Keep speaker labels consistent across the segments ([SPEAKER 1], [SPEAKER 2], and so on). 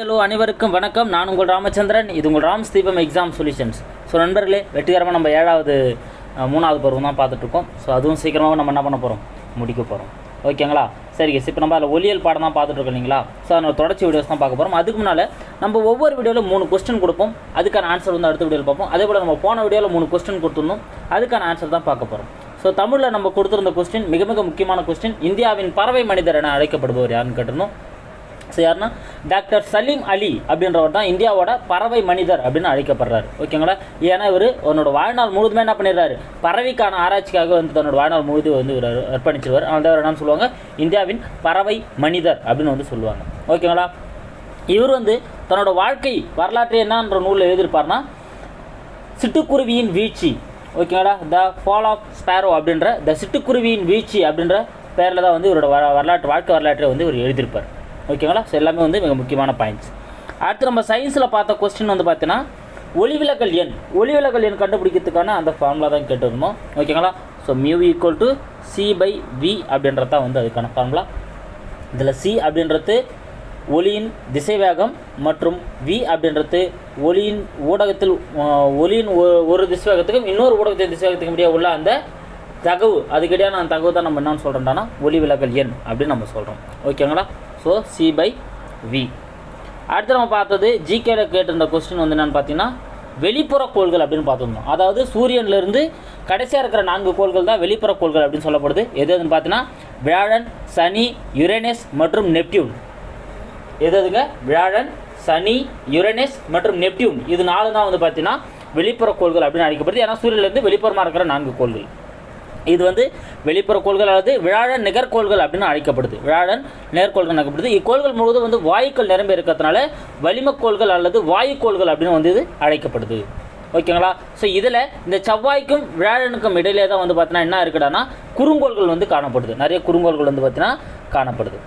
[SPEAKER 1] Hello அனைவருக்கும் வணக்கம். நான் உங்கள் ராமச்சந்திரன். இது உங்கள் ராம் ஸ்தீபம் எக்ஸாம் சொல்யூஷன்ஸ் ஸோ நண்பர்களே வெற்றிகரமாக நம்ம ஏழாவது மூணாவது பருவம் தான் பார்த்துட்ருக்கோம். ஸோ அதுவும் சீக்கிரமாக நம்ம என்ன பண்ண போகிறோம் முடிக்க போகிறோம் ஓகேங்களா சரி இப்போ நம்ம அதில் ஒலியல் பாடம் தான் பார்த்துட்ருக்கோம் இல்லைங்களா? ஸோ அதனோட தொடர்ச்சி வீடியோஸ் தான் பார்க்க போகிறோம் அதுக்கு முன்னால் நம்ம ஒவ்வொரு வீடியோவில் மூணு கொஸ்டின் கொடுப்போம். அதுக்கான ஆன்சர் வந்து அடுத்த வீடியோவில் பார்ப்போம். அதே போல் நம்ம போன வீடியோவில் மூணு கொஸ்டின் கொடுத்துருந்தோம் அதுக்கான ஆன்சர் தான் பார்க்க போகிறோம் ஸோ தமிழில் நம்ம கொடுத்துருந்த கொஸ்டின் மிக மிக முக்கியமான கொஸ்டின் இந்தியாவின் பறவை மனிதர் என அழைக்கப்படுபவர் யாருன்னு கேட்டிருந்தோம். ஸோ யாருன்னா டாக்டர் சலீம் அலி அப்படின்றவர் தான் இந்தியாவோட பறவை மனிதர் அப்படின்னு அழைக்கப்படுறாரு. ஓகேங்களா? ஏன்னா இவர் உன்னோட வாழ்நாள் முழுதுமே என்ன பண்ணிடுறாரு? பறவைக்கான ஆராய்ச்சிக்காக வந்து தன்னோட வாழ்நாள் முழுது வந்து இவர் அர்ப்பணிச்சிருவார். அந்த அவர் என்ன சொல்லுவாங்க? இந்தியாவின் பறவை மனிதர் அப்படின்னு வந்து சொல்லுவாங்க. ஓகேங்களா? இவர் வந்து தன்னோட வாழ்க்கை வரலாற்று என்னன்ற நூலில் எழுதியிருப்பார்னா சிட்டுக்குருவியின் வீழ்ச்சி. ஓகேங்களா? த ஃபால் ஆஃப் ஸ்பேரோ அப்படின்ற த சிட்டுக்குருவியின் வீழ்ச்சி அப்படின்ற பேரில் தான் வந்து இவரோட வரலாற்று வாழ்க்கை வரலாற்றை வந்து இவர் எழுதியிருப்பார். ஓகேங்களா? ஸோ எல்லாமே வந்து மிக முக்கியமான பாயிண்ட்ஸ் அடுத்து நம்ம சயின்ஸில் பார்த்த கொஸ்டின் வந்து பார்த்தீங்கன்னா ஒளிவிலகல் எண். ஒளிவிலகல் எண் கண்டுபிடிக்கிறதுக்கான அந்த ஃபார்முலா தான் கேட்டிருந்தோம் ஓகேங்களா? So mu equal to C by V அப்படின்றது தான் வந்து அதுக்கான ஃபார்முலா இதில் சி அப்படின்றது ஒளியின் திசைவேகம் மற்றும் வி அப்படின்றது ஒளியின் ஊடகத்தில் ஒளியின் ஒ- ஒரு திசைவேகத்துக்கும் இன்னொரு ஊடகத்தின் திசைவேகத்துக்கும் இடையே உள்ள அந்த தகவு. அதுக்கிடையான அந்த தகவு தான் நம்ம என்னன்னு சொல்கிறோம்னா ஒளி விலகல் எண் அப்படின்னு நம்ம சொல்கிறோம் ஓகேங்களா? ஸோ சி பை வி அடுத்து நம்ம பார்த்தது ஜிகேல கேட்டிருந்த கொஸ்டின் வந்து என்னென்னு பார்த்தீங்கன்னா வெளிப்புற கோள்கள் அப்படின்னு பார்த்துருந்தோம். அதாவது சூரியன்லேருந்து கடைசியாக இருக்கிற நான்கு கோள்கள் தான் வெளிப்புற கோள்கள் அப்படின்னு சொல்லப்படுது. எது எதுன்னு பார்த்தீங்கன்னா வியாழன் சனி யுரேனஸ் மற்றும் நெப்டியூன். எது எதுங்க? வியாழன் சனி யுரேனஸ் மற்றும் நெப்டியூன். இது நாலு தான் வந்து பார்த்தீங்கன்னா வெளிப்புற கோள்கள் அப்படின்னு அழைக்கப்படுது. ஏன்னா சூரியன்லேருந்து வெளிப்புறமாக இருக்கிற நான்கு கோள்கள். இது வந்து வெளிப்புற கோள்கள் அல்லது விழாழன் நிகர்கோள்கள் அப்படின்னு அழைக்கப்படுது. விழாழன் நேர்கோள்கள் அழைக்கப்படுது. இக்கோள்கள் முழுவதும் வந்து வாயுக்கள் நிரம்பி இருக்கிறதுனால வளிமக்கோள்கள் அல்லது வாயுக்கோள்கள் அப்படின்னு வந்து இது அழைக்கப்படுது. ஓகேங்களா? ஸோ இதில் இந்த செவ்வாய்க்கும் விழாழனுக்கும் இடையிலே தான் வந்து பார்த்தீங்கன்னா என்ன இருக்குடான்னா குறுங்கோள்கள் வந்து காணப்படுது. நிறைய குறுங்கோள்கள் வந்து பார்த்தீங்கன்னா காணப்படுது.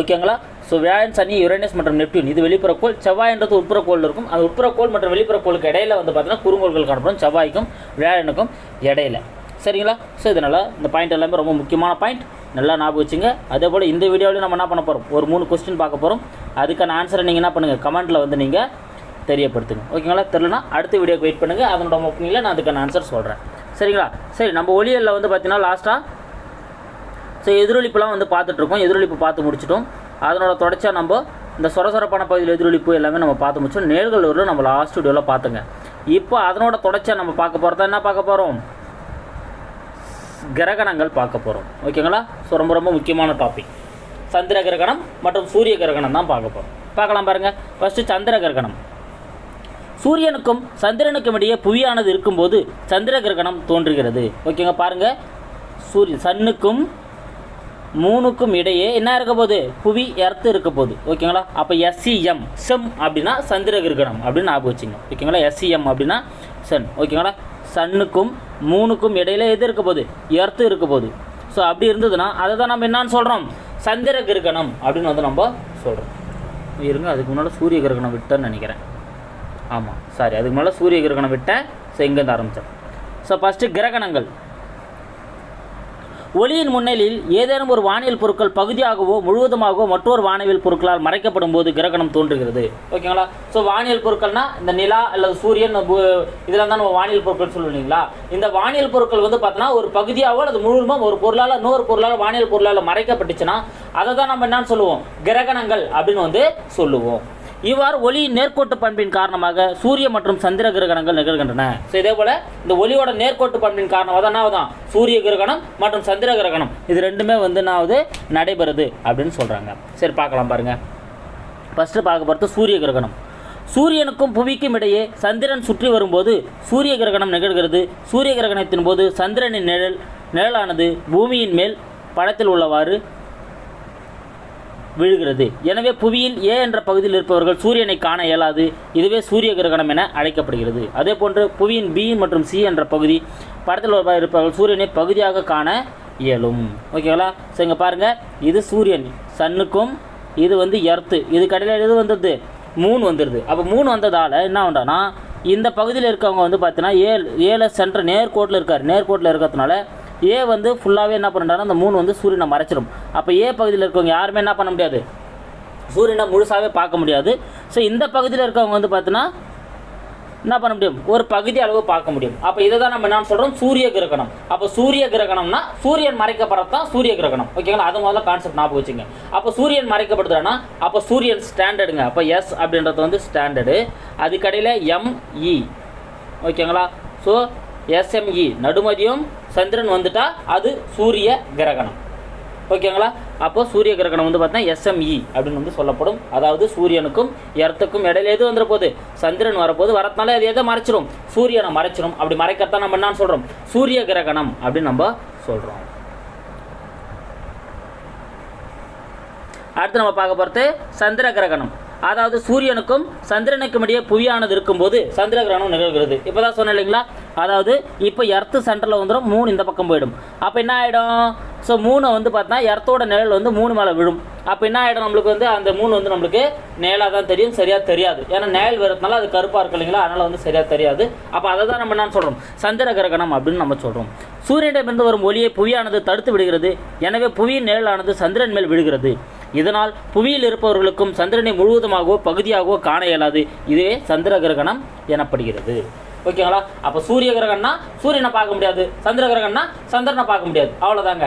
[SPEAKER 1] ஓகேங்களா? ஸோ வியாழன் சனி யுரேனஸ் மற்றும் நெப்டியூன் இது வெளிப்புற கோள். செவ்வாய்ன்றது உட்புற கோள் இருக்கும். அந்த உட்புற கோள் மற்றும் வெளிப்புற கோளுக்கு இடையில வந்து பார்த்தீங்கன்னா குறுங்கோள்கள் காணப்படும். செவ்வாய்க்கும் வியாழனுக்கும் இடையில. சரிங்களா? ஸோ இதனால் இந்த பாயிண்ட் எல்லாமே ரொம்ப முக்கியமான பாயிண்ட் நல்லா ஞாபகம் வச்சுங்க. அதே போல் இந்த வீடியோவிலையும் நம்ம என்ன பண்ண போகிறோம் ஒரு மூணு கொஸ்டின் பார்க்க போகிறோம் அதுக்கான ஆன்சரை நீங்கள் என்ன பண்ணுங்கள் கமெண்ட்டில் வந்து நீங்கள் தெரியப்படுத்துங்க. ஓகேங்களா தெரிலனா அடுத்த வீடியோக்கு வெயிட் பண்ணுங்கள் அதனோட ஒப்பீனியில் நான் அதுக்கான ஆன்சர் சொல்கிறேன் சரிங்களா? சரி நம்ம ஒளியலில் வந்து பார்த்தீங்கன்னா லாஸ்ட்டாக ஸோ எதிரொலிப்புலாம் வந்து பார்த்துட்ருக்கோம். எதிரொலிப்பு பார்த்து முடிச்சிட்டோம். அதனோட தொடர்ச்சியாக நம்ம இந்த சொரசொரப்பான பகுதியில் எதிரொலிப்பு எல்லாமே நம்ம பார்த்து முடிச்சோம். நேர்களூரில் நம்ம லாஸ்ட் வீடியோவில் பார்த்துங்க. இப்போ அதனோட தொடர்ச்சியாக நம்ம பார்க்க போகிறதா என்ன பார்க்க போகிறோம் கிரகணங்கள் பார்க்க போகிறோம் ஓகேங்களா? ஸோ ரொம்ப ரொம்ப முக்கியமான டாபிக் சந்திர கிரகணம் மற்றும் சூரிய கிரகணம் தான் பார்க்க போகிறோம் பார்க்கலாம் பாருங்கள் ஃபஸ்ட்டு சந்திர கிரகணம். சூரியனுக்கும் சந்திரனுக்கும் இடையே புவியானது இருக்கும்போது சந்திர கிரகணம் தோன்றுகிறது. ஓகேங்க பாருங்கள் சூரிய சன்னுக்கும் மூணுக்கும் இடையே என்ன இருக்க போகுது? புவி எர்த்து இருக்க போகுது. ஓகேங்களா? அப்போ எஸ்சிஎம் செம் அப்படின்னா சந்திர கிரகணம் அப்படின்னு ஞாபகம் வச்சுங்க ஓகேங்களா? எஸ்சிஎம் அப்படின்னா சன் ஓகேங்களா? சன்னுக்கும் மூணுக்கும் இடையில எது இருக்க போகுது? எர்த்து இருக்க போகுது. ஸோ அப்படி இருந்ததுன்னா அதை தான் நம்ம என்னான்னு சொல்கிறோம் சந்திர கிரகணம் அப்படின்னு வந்து நம்ம சொல்கிறோம் இருங்க அதுக்கு முன்னால் சூரிய கிரகணம் விட்டேன்னு நினைக்கிறேன். ஆமாம் சாரி அதுக்கு முன்னால் சூரிய கிரகணம் விட்டேன். ஸோ இங்கேருந்து ஆரம்பித்தேன் ஸோ ஃபஸ்ட்டு கிரகணங்கள். ஒளியின் முன்னிலையில் ஏதேனும் ஒரு வானியல் பொருட்கள் பகுதியாகவோ முழுவதுமாகவோ மற்றொரு வானியல் பொருட்களால் மறைக்கப்படும் போது கிரகணம் தோன்றுகிறது. ஓகேங்களா ஸோ வானியல் பொருட்கள்னா இந்த நிலா அல்லது சூரியன் பூ- இதெல்லாம் தான் நம்ம வானியல் பொருட்கள் சொல்லுவோம் இல்லைங்களா? இந்த வானியல் பொருட்கள் வந்து பார்த்தோன்னா ஒரு பகுதியாகவோ அல்லது முழுவதுமாக ஒரு பொருளால் இன்னொரு பொருளால் வானியல் பொருளால் மறைக்கப்பட்டுச்சுன்னா அதை தான் நம்ம என்னன்னு சொல்லுவோம்? கிரகணங்கள் அப்படின்னு வந்து சொல்லுவோம். இவ்வாறு ஒளியின் நேர்கோட்டு பண்பின் காரணமாக சூரிய மற்றும் சந்திர கிரகணங்கள் நிகழ்கின்றன. ஸோ இதே போல் இந்த ஒளியோட நேர்கோட்டு பண்பின் காரணமாக தான் என்னாவதான் சூரிய கிரகணம் மற்றும் சந்திர கிரகணம். இது ரெண்டுமே வந்து என்னாவது நடைபெறுது அப்படின்னு சொல்கிறாங்க சரி பார்க்கலாம் பாருங்கள் ஃபஸ்ட்டு பார்க்க போகிறது சூரிய கிரகணம். சூரியனுக்கும் புவிக்கும் இடையே சந்திரன் சுற்றி வரும்போது சூரிய கிரகணம் நிகழ்கிறது. சூரிய கிரகணத்தின் போது சந்திரனின் நிழல் நிழலானது பூமியின் மேல் படத்தில் உள்ளவாறு விழுகிறது. எனவே புவியில் ஏ என்ற பகுதியில் இருப்பவர்கள் சூரியனை காண இயலாது. இதுவே சூரிய கிரகணம் என அழைக்கப்படுகிறது. அதே போன்று புவியின் பி மற்றும் சி என்ற பகுதி படத்தில் இருப்பவர்கள் சூரியனை பகுதியாக காண இயலும். ஓகேங்களா? ஸோ இங்கே பாருங்கள் இது சூரியன். சன்னுக்கும் இது வந்து எர்த்து. இது கடையில் எது வந்தது மூணு வந்துடுது அப்போ மூணு வந்ததால் என்ன பண்ணுறோன்னா இந்த பகுதியில் இருக்கவங்க வந்து பார்த்தீங்கன்னா ஏழு ஏழை சென்ற நேர்கோட்டில் இருக்கார். நேர்கோட்டில் இருக்கிறதுனால ஏ வந்து ஃபுல்லாகவே என்ன பண்ணுறாங்கன்னா அந்த மூணு வந்து சூரியனை மறைச்சிடும் அப்போ ஏ பகுதியில் இருக்கவங்க யாருமே என்ன பண்ண முடியாது? சூரியனை முழுசாகவே பார்க்க முடியாது. ஸோ இந்த பகுதியில் இருக்கவங்க வந்து பார்த்தீங்கன்னா என்ன பண்ண முடியும்? ஒரு பகுதி அளவு பார்க்க முடியும். அப்போ இதை தான் நம்ம என்ன சொல்கிறோம் சூரிய கிரகணம். அப்போ சூரிய கிரகணம்னா சூரியன் மறைக்கப்படுறது தான் சூரிய கிரகணம். ஓகேங்களா அது முதல்ல கான்செப்ட் ஞாபகம் வச்சுங்க அப்போ சூரியன் மறைக்கப்படுதுன்னா அப்போ சூரியன் ஸ்டாண்டர்டுங்க அப்போ எஸ் அப்படின்றது வந்து ஸ்டாண்டர்டு அதுக்கடையில் எம்இ ஓகேங்களா e. ஸோ எஸ்எம்இ நடுமதியம் சந்திரன் வந்துட்டா அது சூரிய கிரகணம். ஓகேங்களா? அப்போ சூரிய கிரகணம் வந்து பார்த்தீங்கன்னா எஸ்எம்இ அப்படின்னு வந்து சொல்லப்படும். அதாவது சூரியனுக்கும் எர்த்துக்கும் இடையில எது வந்துட போகுது? சந்திரன் வரப்போது வரதுனால அது எதை மறைச்சிரும்? சூரியனை மறைச்சிரும். அப்படி மறைக்கத்தான் நம்ம என்னன்னு சொல்கிறோம் சூரிய கிரகணம் அப்படின்னு நம்ம சொல்கிறோம் அடுத்து நம்ம பார்க்க போகிறது சந்திர கிரகணம். அதாவது சூரியனுக்கும் சந்திரனுக்கும் இடையே புவியானது இருக்கும்போது சந்திர கிரகணம் நிகழ்கிறது. இப்போ தான் சொன்னேன் இல்லைங்களா? அதாவது இப்போ எர்த்து சென்டரில் வந்துடும் மூணு இந்த பக்கம் போயிடும். அப்போ என்ன ஆகிடும் ஸோ மூணு வந்து பார்த்தா எர்த்தோட நிழல் வந்து மூணு மேலே விழும். அப்போ என்ன ஆகிடும் நம்மளுக்கு வந்து அந்த மூணு வந்து நம்மளுக்கு நேலாக தான் தெரியும் சரியாக தெரியாது. ஏன்னா நேல் வரதுனால அது கருப்பாக இருக்கு இல்லைங்களா? அதனால் வந்து சரியாக தெரியாது. அப்போ அதை தான் நம்ம என்ன சொல்கிறோம் சந்திர கிரகணம் அப்படின்னு நம்ம சொல்கிறோம் சூரியனிடமிருந்து வரும் ஒளியை புவியானது தடுத்து விடுகிறது. எனவே புவியின் நிழலானது சந்திரன் மேல் விழுகிறது. இதனால் புவியில் இருப்பவர்களுக்கும் சந்திரனை முழுவதுமாகவோ பகுதியாகவோ காண இயலாது. இதுவே சந்திர கிரகணம் எனப்படுகிறது. ஓகேங்களா? அப்போ சூரிய கிரகம்னா சூரியனை பார்க்க முடியாது சந்திர கிரகம்னா சந்திரனை பார்க்க முடியாது. அவ்வளோதாங்க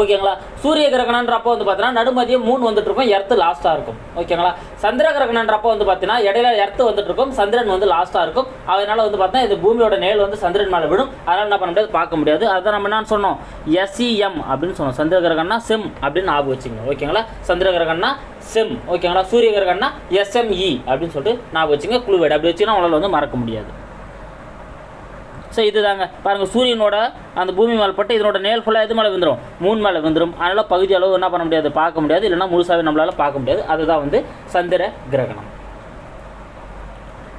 [SPEAKER 1] ஓகேங்களா? சூரிய கிரகணன்றப்போ வந்து பார்த்தீங்கன்னா நடுமதியம் மூணு வந்துட்டு இருக்கும் எர்த்து லாஸ்ட்டாக இருக்கும். ஓகேங்களா? சந்திர கிரகணன்றப்போ வந்து பார்த்தீங்கன்னா இடையில எர்த்து வந்துட்டு இருக்கும் சந்திரன் வந்து லாஸ்ட்டாக இருக்கும். அதனால வந்து பார்த்தீங்கன்னா இது பூமியோட நேல் வந்து சந்திரன் மேலே விடும். அதனால் என்ன பண்ண முடியாது பார்க்க முடியாது. அதை நம்ம என்ன சொன்னோம். எஸ்இஎம் அப்படின்னு சொன்னோம். சந்திர கிரகணம்னா செம் அப்படின்னு ஞாபகம் வச்சுங்க ஓகேங்களா? சந்திர கிரகணம்னா செம் ஓகேங்களா? சூரிய கிரகணம்னா எஸ்எம்இ அப்படின்னு சொல்லிட்டு ஞாபகம் வச்சுங்க குழுவேடு அப்படி வச்சுன்னா உங்களால் வந்து மறக்க முடியாது. ஸோ இதுதாங்க. பாருங்கள் சூரியனோட அந்த பூமி மேலே பட்டு இதனோட நேல் ஃபுல்லாக எது மேலே வந்துடும் மூணு மேலே வந்துடும் அதனால் பகுதி அளவு என்ன பண்ண முடியாது? பார்க்க முடியாது. இல்லைன்னா முழுசாகவே நம்மளால் பார்க்க முடியாது. அதுதான் வந்து சந்திர கிரகணம்.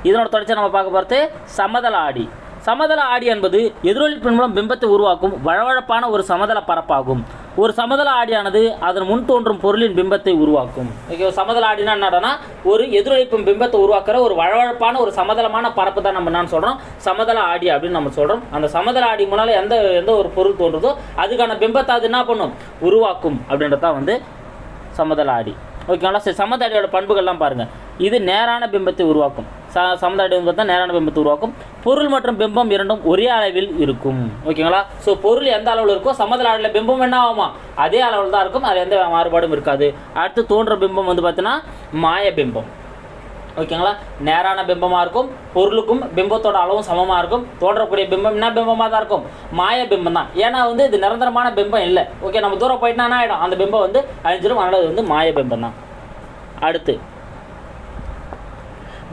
[SPEAKER 1] இதனோட தொடர்ச்சி நம்ம பார்க்க போகிறது சமதள ஆடி. சமதள ஆடி என்பது எதிரொலிப்பின் மூலம் பிம்பத்தை உருவாக்கும் வழவழப்பான ஒரு சமதள பரப்பாகும். ஒரு சமதள ஆடியானது அதன் முன் தோன்றும் பொருளின் பிம்பத்தை உருவாக்கும். ஓகே சமதள ஆடினா என்னடனா ஒரு எதிரொலிப்பும் பிம்பத்தை உருவாக்குற ஒரு வழவழப்பான ஒரு சமதளமான பரப்பு தான் நம்ம என்ன சொல்கிறோம் சமதள ஆடி அப்படின்னு நம்ம சொல்கிறோம் அந்த சமதள ஆடி முன்னால் எந்த எந்த ஒரு பொருள் தோன்றுதோ அதுக்கான பிம்பத்தை அது என்ன பண்ணும்? உருவாக்கும் அப்படின்றது தான் வந்து சமதள ஆடி. ஓகேங்களா? சரி சமதாடியோட பண்புகள்லாம் பாருங்கள் இது நேரான பிம்பத்தை உருவாக்கும். ச சமதாடி வந்து பார்த்தா நேரான பிம்பத்தை உருவாக்கும். பொருள் மற்றும் பிம்பம் இரண்டும் ஒரே அளவில் இருக்கும். ஓகேங்களா? ஸோ பொருள் எந்த அளவில் இருக்கோ சமதளாடியில் பிம்பம் என்ன ஆகுமா? அதே அளவில் தான் இருக்கும். அது எந்த மாறுபாடும் இருக்காது. அடுத்து தோன்ற பிம்பம் வந்து பார்த்தீங்கன்னா மாய பிம்பம். ஓகேங்களா நேரான பிம்பமாக இருக்கும். பொருளுக்கும் பிம்பத்தோட அளவும் சமமாக இருக்கும். தோன்றக்கூடிய பிம்பம் என்ன பிம்பமாக தான் இருக்கும்? மாய பிம்பம் தான். ஏன்னா வந்து இது நிரந்தரமான பிம்பம் இல்லை. ஓகே நம்ம தூரம் போயிட்டுனா என்ன ஆகிடும் அந்த பிம்பம் வந்து அழிஞ்சிடும் அதனால் இது வந்து மாய பிம்பம் தான். அடுத்து.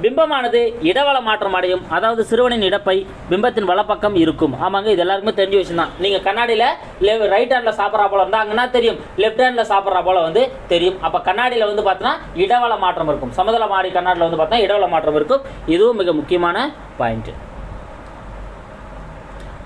[SPEAKER 1] பிம்பமானது இடவள மாற்றம் அடையும். அதாவது சிறுவனின் இடப்பை பிம்பத்தின் வலப்பக்கம் இருக்கும். ஆமாங்க இது எல்லாருக்குமே தெரிஞ்ச விஷயம் தான் நீங்கள் கண்ணாடியில் லெவ் ரைட் ஹேண்டில் சாப்பிட்றா போல இருந்தால் அங்கன்னா தெரியும். லெஃப்ட் ஹேண்டில் சாப்பிட்றா போல வந்து தெரியும். அப்போ கண்ணாடியில் வந்து பார்த்தோன்னா இடவள மாற்றம் இருக்கும். சமதள மாடி கண்ணாடியில் வந்து பார்த்தா இடவள மாற்றம் இருக்கும். இதுவும் மிக முக்கியமான பாயிண்ட்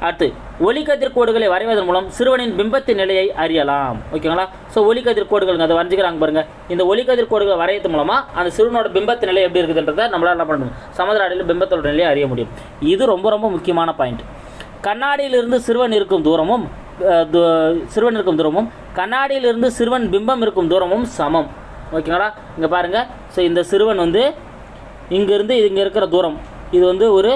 [SPEAKER 1] அடுத்து ஒலிக்கதிர்கோடுகளை வரைவதன் மூலம் சிறுவனின் பிம்பத்தின் நிலையை அறியலாம். ஓகேங்களா? ஸோ ஒலிக்கதிர் கோடுகள் அதை வரைஞ்சிக்கிறாங்க பாருங்க. இந்த ஒலிக்கதிர் கோடுகளை வரையறது மூலமாக அந்த சிறுவனோட பிம்பத்து நிலை எப்படி இருக்குதுன்றதை நம்மளால் என்ன பண்ணணும் சமுதிர அடியில் பிம்பத்தோட நிலையை அறிய முடியும். இது ரொம்ப ரொம்ப முக்கியமான பாயிண்ட் கண்ணாடியிலிருந்து சிறுவன் இருக்கும் தூரமும் சிறுவன் இருக்கும் தூரமும் கண்ணாடியிலிருந்து சிறுவன் பிம்பம் இருக்கும் தூரமும் சமம். ஓகேங்களா? இங்கே பாருங்கள் ஸோ இந்த சிறுவன் வந்து இங்கேருந்து இங்கே இருக்கிற தூரம் இது வந்து ஒரு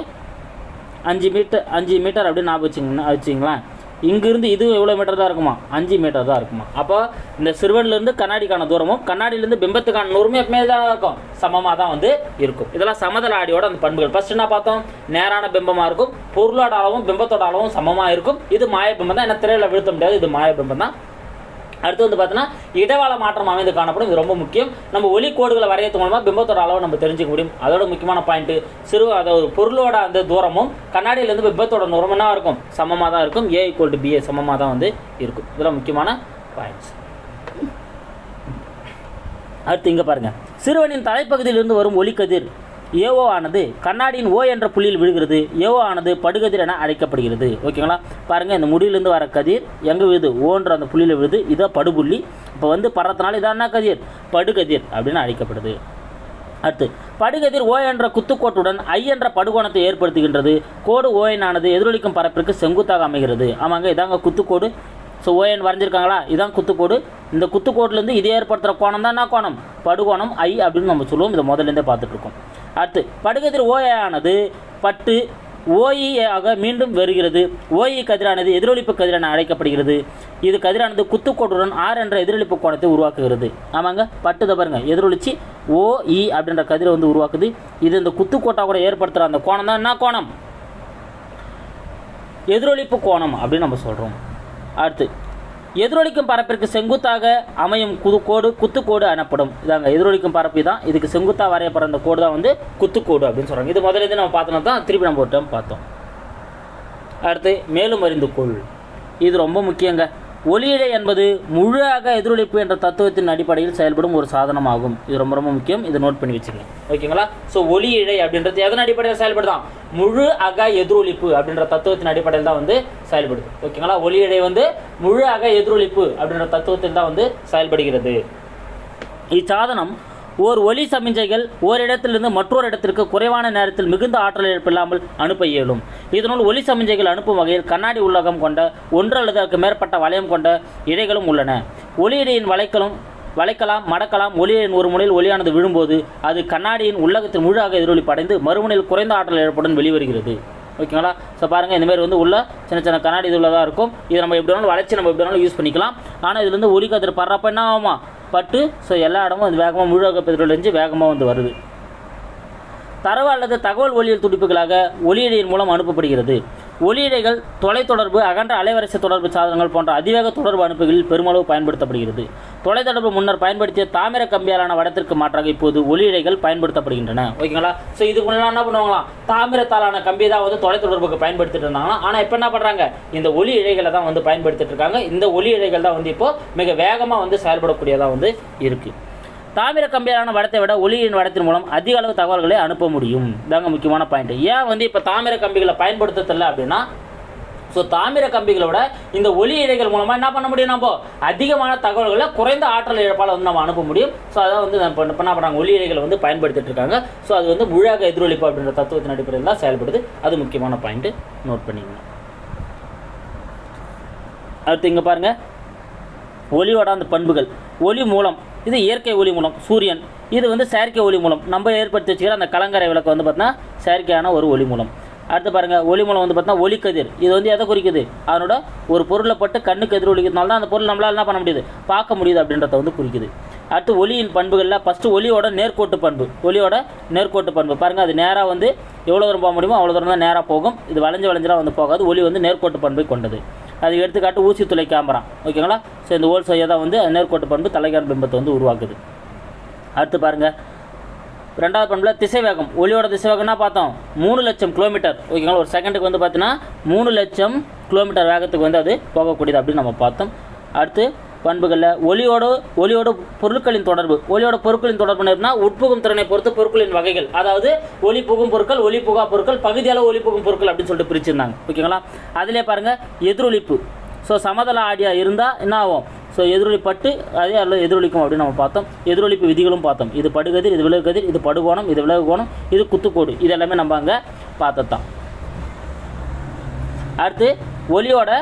[SPEAKER 1] அஞ்சு மீட்டர் அஞ்சு மீட்டர் அப்படின்னு ஞாபகம் வச்சுங்க வச்சுங்களேன் இங்கேருந்து இது எவ்வளோ மீட்டர் தான் இருக்குமா? அஞ்சு மீட்டர் தான் இருக்குமா? அப்போ இந்த சிறுவன்லேருந்து கண்ணாடிக்கான தூரமும் கண்ணாடியிலேருந்து பிம்பத்துக்கான நூறுமே எப்பவுமே தான் இருக்கும். சமமாக தான் வந்து இருக்கும். இதெல்லாம் சமதள ஆடியோட அந்த பண்புகள். ஃபஸ்ட்டு என்ன பார்த்தோம்? நேரான பிம்பமாக இருக்கும். பொருளோட அளவும் பிம்பத்தோட அளவும் சமமாக இருக்கும். இது மாய பிம்பம் தான். என்ன திரையில் வீழ்த்த முடியாது. இது மாய பிம்பம் தான். அடுத்து வந்து பார்த்தீங்கன்னா இடவாள மாற்றம் அமைந்து காணப்படும். இது ரொம்ப முக்கியம். நம்ம ஒளி கோடுகளை வரையறது மூலமாக பிம்பத்தோட அளவை நம்ம தெரிஞ்சுக்க முடியும். அதோட முக்கியமான பாயிண்ட்டு சிறு அதாவது பொருளோட அந்த தூரமும் கண்ணாடியிலேருந்து பிம்பத்தோட தூரம் என்ன இருக்கும்? சமமாக தான் இருக்கும். ஏ ஈக்குவல் டு பிஏ சமமாக தான் வந்து இருக்கும். இதெல்லாம் முக்கியமான பாயிண்ட்ஸ் அடுத்து இங்கே பாருங்கள் சிறுவனின் தலைப்பகுதியிலிருந்து வரும் ஒளிக்கதிர் ஏஓ ஆனது கண்ணாடியின் ஓ என்ற புள்ளியில் விழுகிறது. ஏஓ ஆனது படுகதிர் என அழைக்கப்படுகிறது. ஓகேங்களா? பாருங்கள் இந்த முடியிலிருந்து வர கதிர் எங்கே விழுது? ஓன்ற அந்த புள்ளியில் விழுது. இதான் படுபுள்ளி. இப்போ வந்து படுறதுனால இதான் என்ன கதிர்? படுகதிர் அப்படின்னு அழைக்கப்படுது. அடுத்து படுகதிர் ஓ என்ற குத்துக்கோட்டுடன் ஐ என்ற படுகோணத்தை ஏற்படுத்துகின்றது. கோடு ஓஎன் ஆனது எதிரொலிக்கும் பரப்பிற்கு செங்குத்தாக அமைகிறது. ஆமாங்க இதாங்க குத்துக்கோடு. So ON வரைஞ்சிருக்காங்களா? இதான் குத்துக்கோடு. இந்த குத்துக்கோட்டிலேருந்து இது ஏற்படுத்துகிற கோணம் தான் என்ன கோணம்? படுகோணம் ஐ அப்படின்னு நம்ம சொல்லுவோம். இதை முதல்லேருந்தே பார்த்துட்ருக்கோம் இருக்கோம். அடுத்து படுகதிர் ஓஏ ஆனது பட்டு ஓஇ ஆக மீண்டும் வருகிறது. ஓஇ கதிரானது எதிரொலிப்பு கதிரென அழைக்கப்படுகிறது. இது கதிரானது குத்துக்கோட்டுடன் ஆர் என்ற எதிரொலிப்பு கோணத்தை உருவாக்குகிறது. ஆமாங்க பட்டுதை பாருங்க. எதிரொலிச்சு ஓஇ அப்படின்ற கதிரை வந்து உருவாக்குது. இது இந்த குத்துக்கோட்டா கூட ஏற்படுத்துகிற அந்த கோணம் தான் என்ன கோணம்? எதிரொலிப்பு கோணம் அப்படின்னு நம்ம சொல்கிறோம் அடுத்து எதிரொலிக்கும் பரப்பிற்கு செங்குத்தாக அமையும் குது கோடு குத்துக்கோடு எனப்படும். இதாங்க எதிரொலிக்கும் பரப்பி தான் இதுக்கு செங்குத்தாக வரையப்படுற அந்த கோடு தான் வந்து குத்துக்கோடு அப்படின்னு சொல்கிறாங்க இது முதல்ல இருந்து நம்ம பார்த்தோம்னா தான் திருப்பி நம்ம ஒரு டைம் பார்த்தோம். அடுத்து மேலும் அறிந்து கொள். இது ரொம்ப முக்கியங்க. ஒளியிழை என்பது முழுதாக எதிரொலிப்பு என்ற தத்துவத்தின் அடிப்படையில் செயல்படும் ஒரு சாதனமாகும். இது ரொம்ப ரொம்ப முக்கியம். இதை நோட் பண்ணி வச்சுக்கங்க. ஓகேங்களா? ஸோ ஒளி இழை அப்படின்றது எதன் அடிப்படையில் செயல்படுதான் முழு அக எதிரொலிப்பு அப்படின்ற தத்துவத்தின் அடிப்படையில் தான் வந்து செயல்படுது. ஓகேங்களா? ஒளி இழை வந்து முழு அக எதிரொலிப்பு அப்படின்ற தத்துவத்தில் தான் வந்து செயல்படுகிறது. இச்சாதனம் ஓர் ஒலி சமிஞ்சைகள் ஓரிடத்திலிருந்து மற்றொரு இடத்திற்கு குறைவான நேரத்தில் மிகுந்த ஆற்றல் இழப்பில்லாமல் அனுப்ப இயலும். இதனுள் ஒலி சமிஞ்சைகள் அனுப்பும் வகையில் கண்ணாடி உள்ளகம் கொண்ட ஒன்று அல்லது அதற்கு மேற்பட்ட வளையம் கொண்ட இழைகளும் உள்ளன. ஒலி இடையின் வளைக்கலும் வளைக்கலாம் மடக்கலாம் ஒளியின் ஒரு முனையில் ஒளியானது விழும்போது அது கண்ணாடியின் உள்ளகத்தின் முழுதாக எதிரொலிப்பு அடைந்து மறுமுனையில் குறைந்த ஆற்றல் இழப்புடன் வெளிவருகிறது. ஓகேங்களா? ஸோ பாருங்கள் இந்தமாரி வந்து உள்ள சின்ன சின்ன கண்ணாடி இதில் தான் இருக்கும். இது நம்ம எப்படி வேணாலும் வளைச்சி நம்ம எப்படி வேணாலும் யூஸ் பண்ணிக்கலாம் ஆனால் இதுலேருந்து ஒளி கதிர் படுறப்ப என்ன ஆகுமா? பட்டு ஸோ எல்லா இடமும் அது வேகமாக முழுவக இருந்து வேகமாக வந்து வருது. தரவு அல்லது தகவல் ஒளியியல் துடிப்புகளாக ஒளியிழையின் மூலம் அனுப்பப்படுகிறது. ஒளியிழைகள் தொலைத்தொடர்பு அகன்ற அலைவரிசை தொடர்பு சாதனங்கள் போன்ற அதிவேக தொடர்பு அனுப்புகளில் பெருமளவு பயன்படுத்தப்படுகிறது. தொலைத்தொடர்பு முன்னர் பயன்படுத்திய தாமிர கம்பியாலான வடத்திற்கு மாற்றாக இப்போது ஒளியிழைகள் பயன்படுத்தப்படுகின்றன. ஓகேங்களா? ஸோ இதுக்கு முன்னெல்லாம் என்ன பண்ணுவாங்களாம் தாமிரத்தாலான கம்பி தான் வந்து தொலைத்தொடர்புக்கு பயன்படுத்திட்டு இருந்தாங்கன்னா ஆனால் இப்போ என்ன பண்ணுறாங்க இந்த ஒளி இழைகளை தான் வந்து பயன்படுத்திட்டு இருக்காங்க. இந்த ஒளி இழைகள் தான் வந்து இப்போ மிக வேகமாக வந்து செயல்படக்கூடியதாக வந்து இருக்குது தாமிர கம்பியாலான வடத்தை விட ஒளியின் வடத்தின் மூலம் அதிக அளவு தகவல்களை அனுப்ப முடியும். இதாங்க முக்கியமான பாயிண்ட் ஏன் வந்து இப்போ தாமிர கம்பிகளை பயன்படுத்தல அப்படின்னா ஸோ தாமிர கம்பிகளை விட இந்த ஒளி இழைகள் மூலமாக என்ன பண்ண முடியும் நம்ம? அதிகமான தகவல்களை குறைந்த ஆற்றல் இழப்பால் வந்து நம்ம அனுப்ப முடியும். ஸோ அதை வந்து நம்ம என்ன பண்ணுறாங்க ஒளி இழைகளை வந்து பயன்படுத்திட்டு இருக்காங்க. ஸோ அது வந்து முழாக எதிரொலிப்பு அப்படின்ற தத்துவத்தின் அடிப்படையில் தான் செயல்படுது. அது முக்கியமான பாயிண்ட்டு நோட் பண்ணிக்கணும் அடுத்து இங்கே பாருங்கள் ஒளியோட அந்த பண்புகள். ஒளி மூலம் இது இயற்கை ஒளி மூலம் சூரியன். இது வந்து செயற்கை ஒளி மூலம். நம்ம ஏற்படுத்தி வச்சுக்கிற அந்த கலங்கரை விளக்கு வந்து பார்த்தீங்கன்னா செயற்கையான ஒரு ஒளி மூலம். அடுத்து பாருங்கள் ஒளி மூலம் வந்து பார்த்தீங்கன்னா ஒளிக்கதிர் இது வந்து எதை குறிக்குது? அதனோட ஒரு பொருளை பட்டு கண்ணுக்கு எதிரொலிக்கிறதுனால தான் அந்த பொருள் நம்மளால் என்ன பண்ண முடியுது? பார்க்க முடியுது அப்படின்றத வந்து குறிக்குது. அடுத்து ஒளியின் பண்புகளில் ஃபஸ்ட்டு ஒளியோட நேர்கோட்டு பண்பு. ஒளியோட நேர்கோட்டு பண்பு. பாருங்கள் அது நேராக வந்து எவ்வளோ தூரம் போக முடியுமோ அவ்வளோ தூரம் தான் நேராக போகும். இது வளைஞ்சு வளைஞ்செல்லாம் வந்து போகாது. ஒளி வந்து நேர்கோட்டு பண்பை கொண்டது. அது எடுத்துக்காட்டு ஊசி துளை கேமரா ஓகேங்களா ஸோ இந்த ஓல் செய்ய தான் வந்து நேர்கோட்டு பண்பு தலைகான் பிம்பத்தை வந்து உருவாக்குது. அடுத்து பாருங்கள் ரெண்டாவது பண்பில் திசைவேகம். ஒளியோட திசைவேகம்னா பார்த்தோம் மூணு லட்சம் கிலோமீட்டர் ஓகேங்களா ஒரு செகண்டுக்கு வந்து பார்த்தீங்கன்னா மூணு லட்சம் கிலோமீட்டர் வேகத்துக்கு வந்து அது போகக்கூடியது அப்படின்னு நம்ம பார்த்தோம். அடுத்து பண்புகளில் ஒளியோட ஒளியோட பொருட்களின் தொடர்பு ஒளியோட பொருட்களின் தொடர்பு எப்படின்னா உட்புகும் திறனை பொறுத்து பொருட்களின் வகைகள். அதாவது ஒளி புகும் பொருட்கள் ஒளி புகா பொருட்கள் பகுதியளவு ஒளி புகும் பொருட்கள் அப்படின்னு சொல்லிட்டு பிரிச்சிருந்தாங்க. ஓகேங்களா? அதிலே பாருங்கள் எதிரொலிப்பு ஸோ சமதள ஆடியா இருந்தால் என்ன ஆகும்? ஸோ எதிரொலிப்பட்டு அதே அல்ல எதிரொலிக்கும் அப்படின்னு நம்ம பார்த்தோம். எதிரொலிப்பு விதிகளும் பார்த்தோம். இது படுகதிர் இது விலகுகதிர் இது படுகோணம் இது விலகு கோணம் இது குத்துக்கோடு. இது எல்லாமே நம்ம அங்கே பார்த்ததுதான். அடுத்து ஒலியோட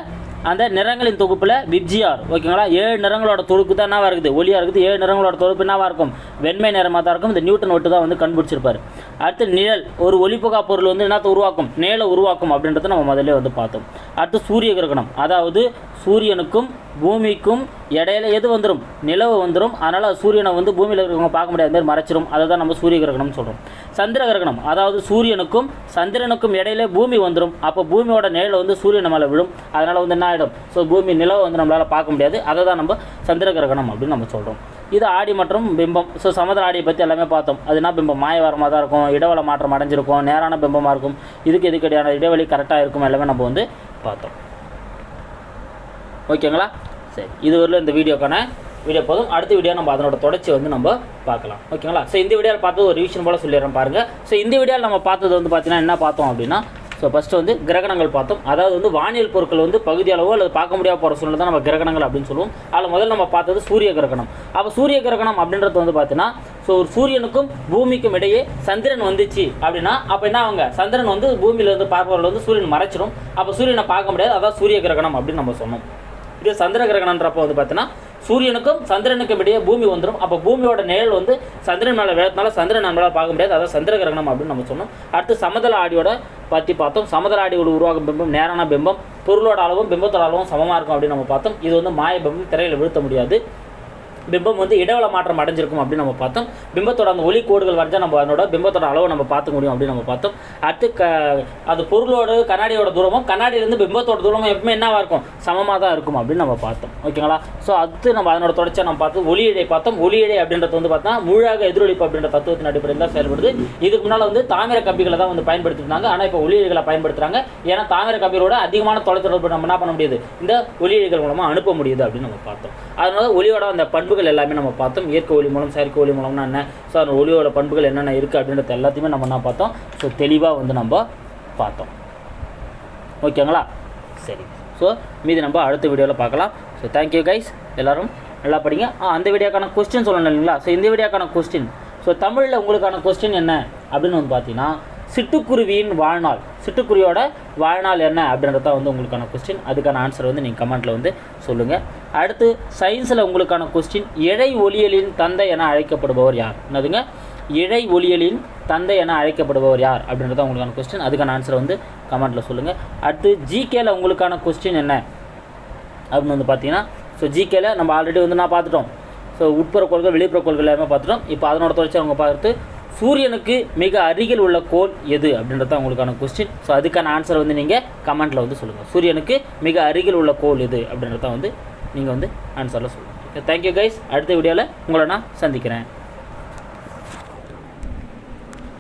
[SPEAKER 1] அந்த நிறங்களின் தொகுப்பில் விப்ஜிஆர் ஓகேங்களா? ஏழு நிறங்களோட தொகுப்பு தான் என்னவாக இருக்குது? ஒளியாக இருக்குது. ஏழு நிறங்களோட தொகுப்பு என்னவாக இருக்கும்? வெண்மை நிறமாக தான் இருக்கும். இந்த நியூட்டன் ஒட்டு தான் வந்து கண்டுபிடிச்சிருப்பாரு. அடுத்து நிழல். ஒரு ஒளிப்புகா பொருள் வந்து என்னத்தை உருவாக்கும்? நிழலை உருவாக்கும் அப்படின்றத நம்ம முதல்ல வந்து பார்த்தோம். அடுத்து சூரிய கிரகணம். அதாவது சூரியனுக்கும் பூமிக்கும் இடையில எது வந்துடும் நிலவு வந்துடும் அதனால் சூரியனை வந்து பூமியில் இருக்கிறவங்க பார்க்க முடியாத மாதிரி மறைச்சிரும். அதை தான் நம்ம சூரிய கிரகணம்னு சொல்கிறோம் சந்திர கிரகணம் அதாவது சூரியனுக்கும் சந்திரனுக்கும் இடையில பூமி வந்துடும் அப்போ பூமியோட நிழல் வந்து சூரியன் மேலே விழும். அதனால் வந்து என்ன ஆகிடும் ஸோ பூமி நிலவை வந்து நம்மளால் பார்க்க முடியாது. அதை தான் நம்ம சந்திர கிரகணம் அப்படின்னு நம்ம சொல்கிறோம் இது ஆடி மற்றும் பிம்பம். ஸோ சமுதிர ஆடியை பற்றி எல்லாமே பார்த்தோம். அது என்ன பிம்பம்? மாயவாரமாக தான் இருக்கும். இடவள மாற்றம் அடைஞ்சிருக்கும். நேரான பிம்பமாக இருக்கும். இதுக்கு இதுக்கு இடையான இடைவெளி கரெக்டாக இருக்கும்? எல்லாமே நம்ம வந்து பார்த்தோம். ஓகேங்களா சரி இதுவரையில் இந்த வீடியோக்கான வீடியோ போதும். அடுத்த வீடியோ நம்ம அதனோட தொடர்ச்சி வந்து நம்ம பார்க்கலாம். ஓகேங்களா? ஸோ இந்த வீடியோவில் பார்த்தது ஒரு ரிவிஷன் போல் சொல்லிடுறேன் பாருங்கள் ஸோ இந்த வீடியோவில் நம்ம பார்த்தது வந்து பார்த்தீங்கன்னா என்ன பார்த்தோம் அப்படின்னா ஸோ ஃபஸ்ட்டு வந்து கிரகணங்கள் பார்த்தோம். அதாவது வந்து வானியல் பொருட்கள் வந்து பகுதி அளவோ அல்லது பார்க்க முடியாத போகிற சூழ்நிலை தான் நம்ம கிரகணங்கள் அப்படின்னு சொல்லுவோம். அதில் முதல்ல நம்ம பார்த்தது சூரிய கிரகணம். அப்போ சூரிய கிரகணம் அப்படின்றது வந்து பார்த்தீங்கன்னா ஸோ ஒரு சூரியனுக்கும் பூமிக்கும் இடையே சந்திரன் வந்துச்சு அப்படின்னா அப்போ என்ன அவங்க சந்திரன் வந்து பூமியில இருந்து பார்ப்பவர்கள் வந்து சூரியன் மறைச்சிரும். அப்போ சூரியனை பார்க்க முடியாது. அதான் சூரிய கிரகணம் அப்படின்னு நம்ம சொன்னோம். இது சந்திர கிரகணன்றப்போ வந்து பார்த்தீங்கன்னா சூரியனுக்கும் சந்திரனுக்கும் இடையே பூமி வந்துடும் அப்போ பூமியோட நிழல் வந்து சந்திரன் மேலே விழறதுனால சந்திரன் நம்மளால் பார்க்க முடியாது. அதான் சந்திர கிரகணம் அப்படின்னு நம்ம சொன்னோம். அடுத்து சமதள ஆடியோட பற்றி பார்த்தோம். சமதள ஆடியோட உருவாகும் பிம்பம் நேரான பிம்பம். பொருளோட அளவும் பிம்பத்தோட அளவும் சமமாக இருக்கும் அப்படின்னு நம்ம பார்த்தோம். இது வந்து மாய பிம்பம் திரையில் வீழ்த்த முடியாது. பிம்பம் வந்து இடவள மாற்றம் அடைஞ்சிருக்கும் அப்படின்னு நம்ம பார்த்தோம். பிம்பத்தோட அந்த ஒளி கோடுகள் வரைஞ்சால் நம்ம அதனோட பிம்பத்தோட அளவை நம்ம பார்த்துக்க முடியும் அப்படின்னு நம்ம பார்த்தோம். அடுத்து க அது பொருளோட கண்ணாடியோட தூரமும் கண்ணாடியிலேருந்து பிம்பத்தோட தூரமும் எப்பவுமே என்னவாக இருக்கும்? சமமாக தான் இருக்கும் அப்படின்னு நம்ம பார்த்தோம். ஓகேங்களா ஸோ அடுத்து நம்ம அதனோட தொடர்ச்சியாக நம்ம பார்த்தோம். ஒளியிழை பார்த்தோம். ஒளியிழை அப்படின்றது வந்து பார்த்தா முழாக எதிரொலிப்பு அப்படின்ற தத்துவத்தின் அடிப்படையில் தான் செயல்படுது. இதுக்கு முன்னால் வந்து தாமிர கம்பிகளை தான் வந்து பயன்படுத்திருந்தாங்க. ஆனால் இப்போ ஒளியிழைகளை பயன்படுத்துகிறாங்க ஏன்னா தாமிர கம்பிகளோட அதிகமான தொலைத்தொடர்பு நம்ம என்ன பண்ண முடியுது? இந்த ஒளியிழைகள் மூலமாக அனுப்ப முடியுது அப்படின்னு நம்ம பார்த்தோம். அதனால ஒளியோட அந்த பண்புகள் எல்லாமே நம்ம பார்த்தோம். இயற்கை ஒளி மூலம் செயற்கை ஒளி மூலம்னா என்ன? ஸோ அந்த ஒளியோட பண்புகள் என்னென்ன இருக்குது அப்படின்றது எல்லாத்தையுமே நம்ம என்ன பார்த்தோம்? ஸோ தெளிவாக வந்து நம்ம பார்த்தோம். ஓகேங்களா? சரி. ஸோ மீதி நம்ம அடுத்த வீடியோவில் பார்க்கலாம். ஸோ தேங்க்யூ கைஸ் எல்லோரும் நல்லா படிங்க. ஆ அந்த வீடியோக்கான கொஸ்டின் சொல்லணும் இல்லைங்களா? ஸோ இந்த வீடியோக்கான கொஸ்டின் ஸோ தமிழில் உங்களுக்கான கொஸ்டின் என்ன? அப்படின்னு வந்து பார்த்தீங்கன்னா சிட்டுக்குருவியின் வாழ்நாள். சிட்டுக்குருவியோட வாழ்நாள் என்ன அப்படின்றத வந்து உங்களுக்கான கொஸ்டின் அதுக்கான ஆன்சர் வந்து நீங்கள் கமெண்ட்டில் வந்து சொல்லுங்கள் அடுத்து சயின்ஸில் உங்களுக்கான கொஸ்டின் இழை ஒளியலின் தந்தை என அழைக்கப்படுபவர் யார்? என்னதுங்க? இழை ஒளியலின் தந்தை என அழைக்கப்படுபவர் யார்? அப்படின்றத உங்களுக்கான கொஸ்டின் அதுக்கான ஆன்சர் வந்து கமெண்ட்டில் சொல்லுங்கள் அடுத்து ஜிகேல உங்களுக்கான கொஸ்டின் என்ன? அப்படின்னு வந்து பார்த்தீங்கன்னா ஸோ ஜிகேல நம்ம ஆல்ரெடி வந்து நான் பார்த்துட்டோம். ஸோ உட்புற கோள்கள் வெளிப்புற கொள்கை எல்லாமே பார்த்துட்டோம். இப்போ அதனோட தொடர்ச்சி அவங்க பார்த்து சூரியனுக்கு மிக அருகில் உள்ள கோள் எது அப்படின்றது தான் உங்களுக்கான கொஸ்டின் ஸோ அதுக்கான ஆன்சர் வந்து நீங்கள் கமெண்ட்டில் வந்து சொல்லுங்கள் சூரியனுக்கு மிக அருகில் உள்ள கோள் எது அப்படின்றத வந்து நீங்கள் வந்து ஆன்சரில் சொல்லுங்கள் ஓகே தேங்க்யூ கைஸ் அடுத்த வீடியோவில் உங்களை நான் சந்திக்கிறேன்.